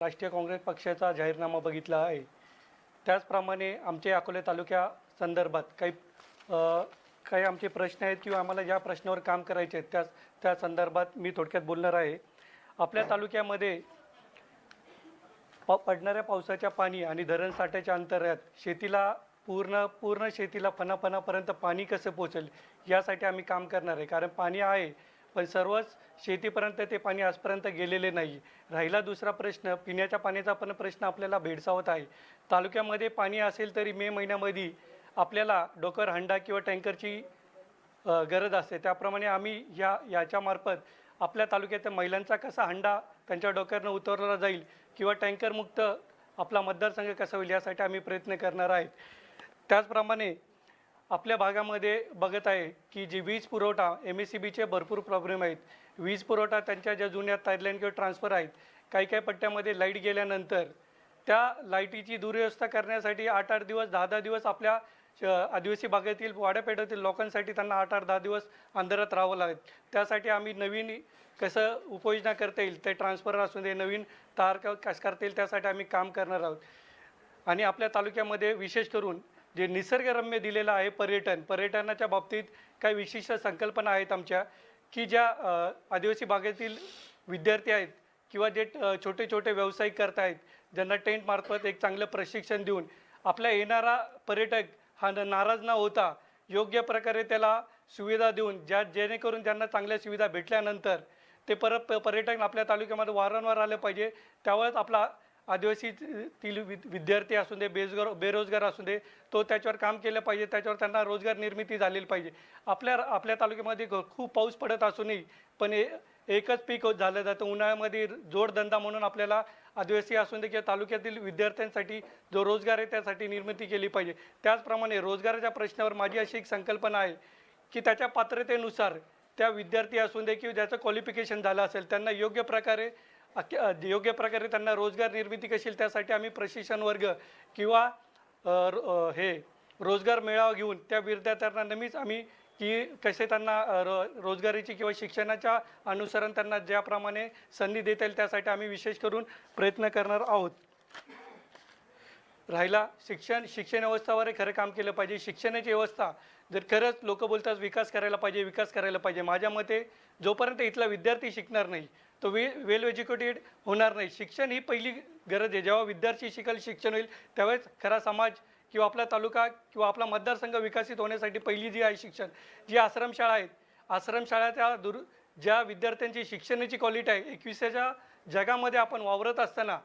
राष्ट्रीय काँग्रेस पक्षाचा जाहीरनामा बघितला आहे. त्याचप्रमाणे आमचे अकोले तालुक्या संदर्भात काही काही आमचे प्रश्न आहेत किंवा आम्हाला ज्या प्रश्नावर काम करायचे आहेत त्या त्या संदर्भात मी थोडक्यात बोलणार आहे. आपल्या तालुक्यामध्ये प पडणाऱ्या पावसाच्या पाणी आणि धरण साठ्याच्या अंतर्गत शेतीला पूर्ण पूर्ण शेतीला फणाफणापर्यंत पाणी कसं पोचेल यासाठी आम्ही काम करणार आहे. कारण पाणी आहे पण सर्वच शेतीपर्यंत ते पाणी आजपर्यंत गेलेले नाही. राहिला दुसरा प्रश्न पिण्याच्या पाण्याचा पण प्रश्न आपल्याला भेडसावत आहे. तालुक्यामध्ये पाणी असेल तरी मे महिन्यामध्ये आपल्याला डोकर हंडा किंवा टँकरची गरज असते. त्याप्रमाणे आम्ही या याच्यामार्फत आपल्या तालुक्यातील महिलांचा कसा हंडा त्यांच्या डोक्यावरनं उतरवला जाईल किंवा टँकरमुक्त आपला मतदारसंघ कसा होईल यासाठी आम्ही प्रयत्न करणार आहेत. त्याचप्रमाणे आपल्या भागामध्ये बघत आहे की जी वीज पुरवठा एम एस सी बीचे भरपूर प्रॉब्लेम आहेत. वीज पुरवठा त्यांच्या ज्या जुन्या तारलाईन किंवा ट्रान्सफर आहेत काही काही पट्ट्यामध्ये लाइट गेल्यानंतर त्या लाईटीची दुरव्यवस्था करण्यासाठी आठ आठ दिवस दहा दहा दिवस आपल्या आदिवासी भागातील वाड्यापेठातील लोकांसाठी त्यांना आठ आठ दहा दिवस अंधारात राहावं लागेल. त्यासाठी आम्ही नवीन कसं उपाययोजना करता येईल ते ट्रान्सफर असून दे नवीन तार कसं करता येईल त्यासाठी आम्ही काम करणार आहोत. आणि आपल्या तालुक्यामध्ये विशेष करून जे निसर्गरम्य दिलेलं आहे पर्यटन पर्यटनाच्या बाबतीत काही विशिष्ट संकल्पना आहेत आमच्या की ज्या आदिवासी भागातील विद्यार्थी आहेत किंवा जे छोटे छोटे व्यावसायिक करत आहेत ज्यांना टेंटमार्फत एक चांगलं प्रशिक्षण देऊन आपल्या येणारा पर्यटक हा न- नाराज न होता योग्य प्रकारे त्याला सुविधा देऊन ज्या जेणेकरून त्यांना चांगल्या सुविधा भेटल्यानंतर ते परत प- पर्यटक आपल्या तालुक्यामध्ये वारंवार आलं पाहिजे त्यावेळेस आपला आदिवासीतील विद- विद्यार्थी असू दे बेरोजगार बेरोजगार असू दे तो त्याच्यावर काम केलं पाहिजे त्याच्यावर त्यांना रोजगार निर्मिती झालेली पाहिजे. आपल्या आपल्या तालुक्यामध्ये खूप पाऊस पडत असूनही पण ए एकच पीक होत झालं जातं. उन्हाळ्यामध्ये जोडधंदा म्हणून आपल्याला आदिवासी असून दे किंवा तालुक्यातील विद्यार्थ्यांसाठी जो रोजगार आहे त्यासाठी निर्मिती केली पाहिजे. त्याचप्रमाणे रोजगाराच्या प्रश्नावर माझी अशी एक संकल्पना आहे की त्याच्या पात्रतेनुसार त्या विद्यार्थी असून दे किंवा ज्याचं क्वालिफिकेशन झालं असेल त्यांना योग्य प्रकारे योग्य प्रकारे त्यांना रोजगार निर्मिती कशी त्यासाठी आम्ही प्रशिक्षण वर्ग किंवा हे रोजगार मेळावा घेऊन त्या विद्यार्थ्यांना नेहमीच आम्ही की कसे त्यांना रो रोजगारीची किंवा शिक्षणाच्या अनुसरण त्यांना ज्याप्रमाणे संधी देता येईल त्यासाठी आम्ही विशेष करून प्रयत्न करणार आहोत. राहिला शिक्षण शिक्षण व्यवस्थावर खरं काम केलं पाहिजे. शिक्षणाची व्यवस्था जर खरंच लोक बोलतात विकास करायला पाहिजे विकास करायला पाहिजे. माझ्या मते जोपर्यंत इथला विद्यार्थी शिकणार नाही तो वे वेल एज्युकेटेड होणार नाही. शिक्षण ही पहिली गरज आहे. जेव्हा विद्यार्थी शिकल शिक्षण होईल त्यावेळेस खरा समाज किंवा आपला तालुका किंवा आपला मतदारसंघ विकसित होण्यासाठी पहिली जी आहे शिक्षण जी आश्रमशाळा आहेत. आश्रमशाळाच्या दुर ज्या विद्यार्थ्यांची शिक्षणाची क्वालिटी आहे एकविसाच्या जगामध्ये आपण वावरत असताना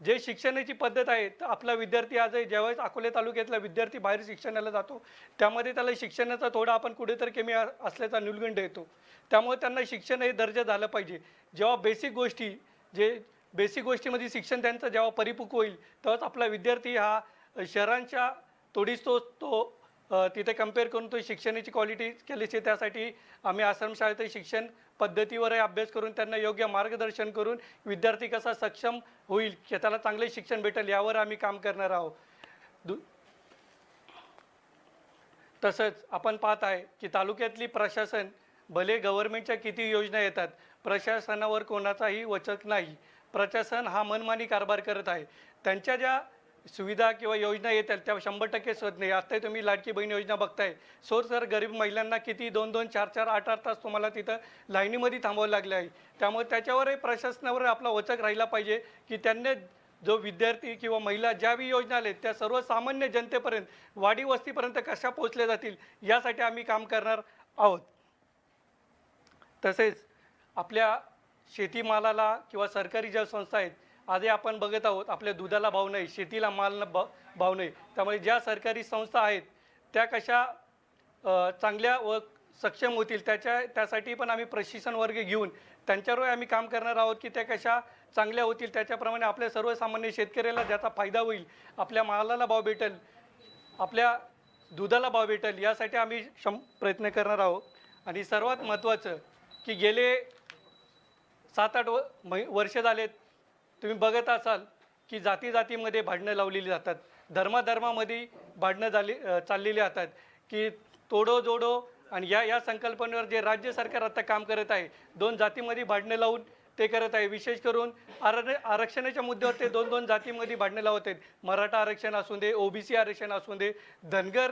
जे शिक्षणाची पद्धत आहे तर आपला विद्यार्थी आज ज्यावेळेस अकोले तालुक्यातला विद्यार्थी बाहेर शिक्षणाला जातो त्यामध्ये त्याला शिक्षणाचा थोडा आपण कुठेतरी कमी असल्याचा निलगंड येतो. त्यामुळे त्यांना शिक्षण हे दर्जा झालं पाहिजे. जेव्हा बेसिक गोष्टी जे बेसिक गोष्टीमध्ये शिक्षण त्यांचं जेव्हा परिपक्व होईल तेव्हाच आपला विद्यार्थी हा शहरांच्या तोडीस तो तो तिथे कंपेअर करून तो शिक्षणाची क्वालिटी केलीची त्यासाठी आम्ही आश्रमशाळेत शिक्षण पद्धतीवरही अभ्यास करून त्यांना योग्य मार्गदर्शन करून विद्यार्थी कसा सक्षम होईल की त्याला चांगले शिक्षण भेटेल यावर आम्ही काम करणार आहोत. दु तसंच आपण पाहत आहे की तालुक्यातली प्रशासन भले गव्हर्नमेंटच्या किती योजना येतात प्रशासनावर कोणाचाही वचक नाही. प्रशासन हा मनमानी कारभार करत आहे. त्यांच्या ज्या सुविधा किंवा योजना येतात त्या शंभर टक्के स्वत नाही. तुम्ही लाडकी बहीण योजना बघताय. सो सर गरीब महिलांना किती दोन दोन चार चार आठ आठ तास तुम्हाला तिथं लाईनीमध्ये थांबावं लागलं आहे. त्यामुळे त्याच्यावरही प्रशासनावर आपला वचक राहिला पाहिजे की त्यांनी जो विद्यार्थी किंवा महिला ज्या बी योजना आल्या त्या सर्वसामान्य जनतेपर्यंत वाडी वस्तीपर्यंत कशा पोहोचल्या जातील यासाठी आम्ही काम करणार आहोत. तसेच आपल्या शेतीमालाला किंवा सरकारी ज्या संस्था आहेत आधी आपण बघत आहोत आपल्या दुधाला भाव नाही शेतीला माल न भाव भाव नाही. त्यामुळे ज्या सरकारी संस्था आहेत त्या कशा चांगल्या व सक्षम होतील त्याच्या त्यासाठी पण आम्ही प्रशिक्षण वर्ग घेऊन त्यांच्यावर आम्ही काम करणार आहोत की त्या कशा चांगल्या होतील त्याच्याप्रमाणे आपल्या सर्वसामान्य शेतकऱ्याला ज्याचा फायदा होईल आपल्या मालाला भाव भेटेल आपल्या दुधाला भाव भेटेल यासाठी आम्ही शं प्रयत्न करणार आहोत. आणि सर्वात महत्त्वाचं की गेले सात आठ व मै वर्ष झालेत तुम्ही बघत असाल की जाती जातीमध्ये भांडणं लावलेली जातात. धर्माधर्मामध्ये भांडणं झाली चाललेली जातात की तोडो जोडो आणि या या संकल्पनेवर जे राज्य सरकार आता काम करत आहे दोन जातीमध्ये भांडणं लावून ते करत आहे. विशेष करून आर आरक्षणाच्या मुद्द्यावर ते दोन दोन जातीमध्ये भांडणं लावत आहेत. मराठा आरक्षण असू दे ओबीसी आरक्षण असू दे धनगर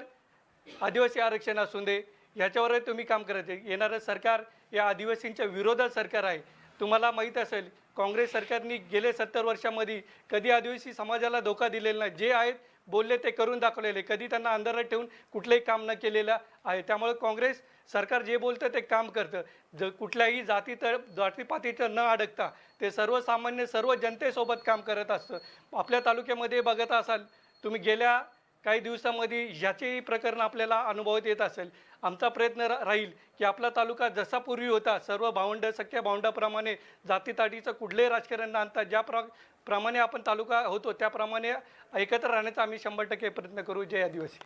आदिवासी आरक्षण असू दे याच्यावरही तुम्ही काम करत आहे. येणारं सरकार या आदिवासींच्या विरोधात सरकार आहे. तुम्हाला माहीत असेल काँग्रेस सरकारने गेले सत्तर वर्षामध्ये कधी आदिवासी समाजाला धोका दिलेला नाही. जे आहेत बोलले ते करून दाखवलेले. कधी त्यांना अंधारात ठेवून कुठलंही काम न केलेलं आहे. त्यामुळे काँग्रेस सरकार जे बोलतं ते काम करतं. ज कुठल्याही जाती तर जातीपातीचं न अडकता ते सर्वसामान्य सर्व जनतेसोबत काम करत असतं. आपल्या तालुक्यामध्ये बघत असाल तुम्ही गेल्या काही दिवसामध्ये ह्याचेही प्रकरण आपल्याला अनुभवत येत असेल आमचा प्रयत्न रा राहील की आपला तालुका जसा पूर्वी होता सर्व भावंड सख्या भावंडाप्रमाणे जातीताटीचं कुठलंही राजकारण न आणता ज्या प्र प्रमाणे आपण तालुका होतो त्याप्रमाणे एकत्र राहण्याचा आम्ही शंभर टक्के प्रयत्न करू. जय आदिवासी.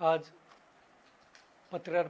आज पत्रकार